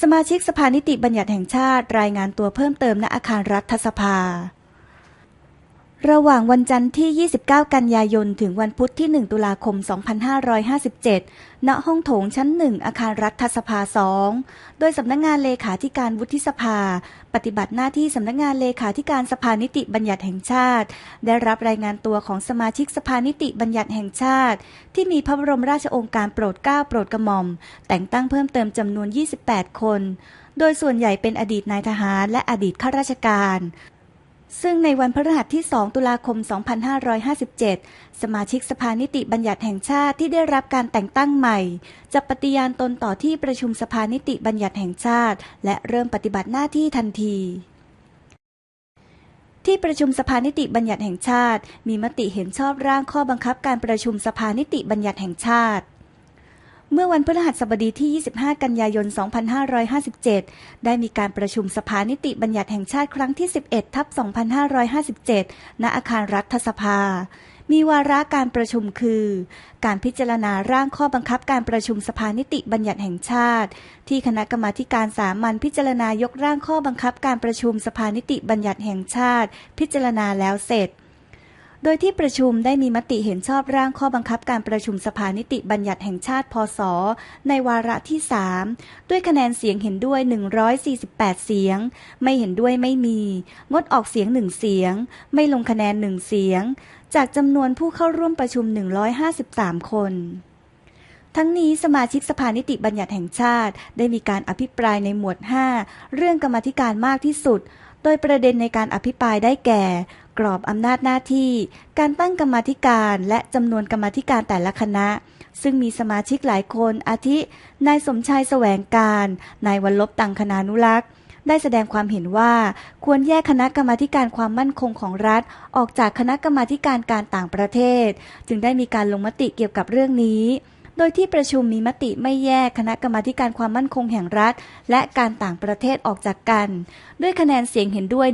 สมาชิกสภานิติบัญญัติแห่งชาติ รายงานตัวเพิ่มเติมณอาคารรัฐสภา ระหว่างวันจันทร์ที่ 29 กันยายน ถึงวันพุธที่ 1 ตุลาคม 2557 ณ ห้องโถงชั้น 1 อาคารรัฐสภา 2 โดยสำนักงงานเลขาธิการวุฒิสภา ปฏิบัติหน้าที่สำนักงงานเลขาธิการสภานิติบัญญัติแห่งชาติ ได้รับรายงานตัวของสมาชิกสภานิติบัญญัติแห่งชาติ ที่มีพระบรมราชโองการโปรดเกล้าโปรดกระหม่อม แต่งตั้งเพิ่มเติมจำนวน 28 คน โดยส่วนใหญ่เป็นอดีตนายทหารและอดีตข้าราชการ ซึ่งในวันพฤหัสที่ 2 ตุลาคม 2557 สมาชิกสภานิติบัญญัติแห่งชาติที่ได้รับการแต่งตั้งใหม่ จะปฏิญาณตนต่อที่ประชุมสภานิติบัญญัติแห่งชาติ และเริ่มปฏิบัติหน้าที่ทันทีที่ประชุมสภานิติบัญญัติแห่งชาติ มีมติเห็นชอบร่างข้อบังคับการประชุมสภานิติบัญญัติแห่งชาติ เมื่อวันพฤหัสบดีที่ 25 กันยายน 2557 ได้มีการประชุมสภานิติบัญญัติแห่งชาติครั้งที่ 11 ทับ 2557 ณ อาคารรัฐสภา มีวาระการประชุมคือ การพิจารณาร่างข้อบังคับการประชุมสภานิติบัญญัติแห่งชาติ ที่คณะกรรมาการสามัญพิจารณายกร่างข้อบังคับการประชุมสภานิติบัญญัติแห่งชาติ พิจารณาแล้วเสร็จ โดยที่ประชุมได้มีมติเห็นชอบร่างข้อบังคับการประชุมสภานิติบัญญัติแห่งชาติ พศ ในวาระที่ 3 ด้วยคะแนนเสียงเห็นด้วย 148 เสียง ไม่เห็นด้วยไม่มี งดออกเสียงหนึ่งเสียง ไม่ลงคะแนนหนึ่งเสียง จากจำนวนผู้เข้าร่วมประชุม 153 คนทั้งนี้สมาชิกสภานิติบัญญัติแห่งชาติ ได้มีการอภิปรายในหมวด 5 เรื่องกรรมธิการมากที่สุด โดยประเด็นในการอภิปรายได้แก่ กรอบอำนาจหน้าที่ การตั้งกรรมธิการและจำนวนกรรมธิการแต่ละคณะ ซึ่งมีสมาชิกหลายคนอาทิ นายสมชายแสวงการ นายวันลบตังคณานุรักษ์ ได้แสดงความเห็นว่า ควรแยกคณะกรรมาธิการความมั่นคงของรัฐ ออกจากคณะกรรมาธิการการต่างประเทศ จึงได้มีการลงมติเกี่ยวกับเรื่องนี้ โดยที่ประชุมมีมติไม่แยกคณะกรรมาการความมั่นคงแห่งรัฐ และการต่างประเทศออกจากกัน ด้วยคะแนนเสียงเห็นด้วย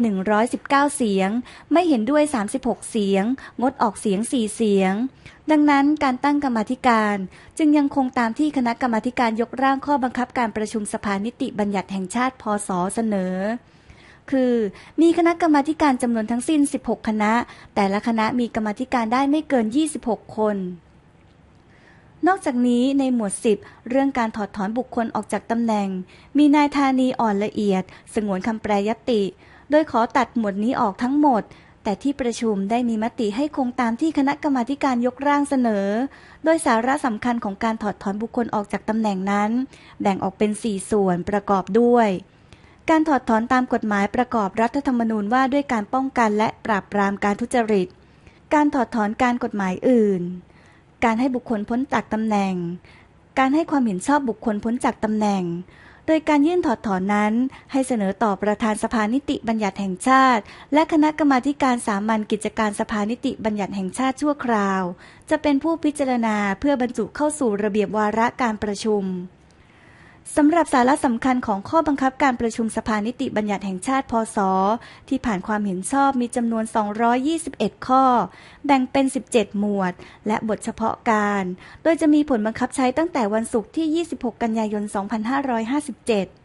119 เสียง ไม่เห็นด้วย 36 เสียง งดออกเสียง 4 เสียง ดังนั้นการตั้งกรรมาธิการจึงยังคงตามที่คณะกรรมาการยกร่างข้อบังคับการประชุมสภานิติบัญญัติแห่งชาติ พศ เสนอคือ มีคณะกรรมาการจำนวนทั้งสิ้น 16 คณะ แต่ละคณะมีกรรมาธิการได้ไม่เกิน 26 คน นอกจากนี้ในหมวด 10 เรื่องการถอดถอนบุคคลออกจากตำแหน่ง มีนายธานีอ่อนละเอียด สงวนคำแปรยติ โดยขอตัดหมวดนี้ออกทั้งหมด แต่ที่ประชุมได้มีมติให้คงตามที่คณะกรรมาการยกร่างเสนอ โดยสาระสำคัญของการถอดถอนบุคคลออกจากตำแหน่งนั้น แบ่งออกเป็น 4 ส่วนประกอบด้วย การถอดถอนตามกฎหมายประกอบรัฐธรรมนูญว่าด้วยการป้องกันและปราบปรามการทุจริต การถอดถอนการกฎหมายอื่น การให้บุคคลพ้นจากตำแหน่ง การให้ความเห็นชอบบุคคลพ้นจากตำแหน่ง โดยการยื่นถอดถอนนั้น ให้เสนอต่อประธานสภานิติบัญญัติแห่งชาติ และคณะกรรมาการสามัญกิจการสภานิติบัญญัติแห่งชาติชั่วคราว จะเป็นผู้พิจารณาเพื่อบรรจุเข้าสู่ระเบียบวาระการประชุม สำหรับสาระสำคัญของข้อบังคับการประชุมสภานิติบัญญัติแห่งชาติ พศ ที่ผ่านความเห็นชอบมีจำนวน 221 ข้อ แบ่งเป็น 17 หมวด และบทเฉพาะการ โดยจะมีผลบังคับใช้ตั้งแต่วันศุกร์ที่ 26 กันยายน 2557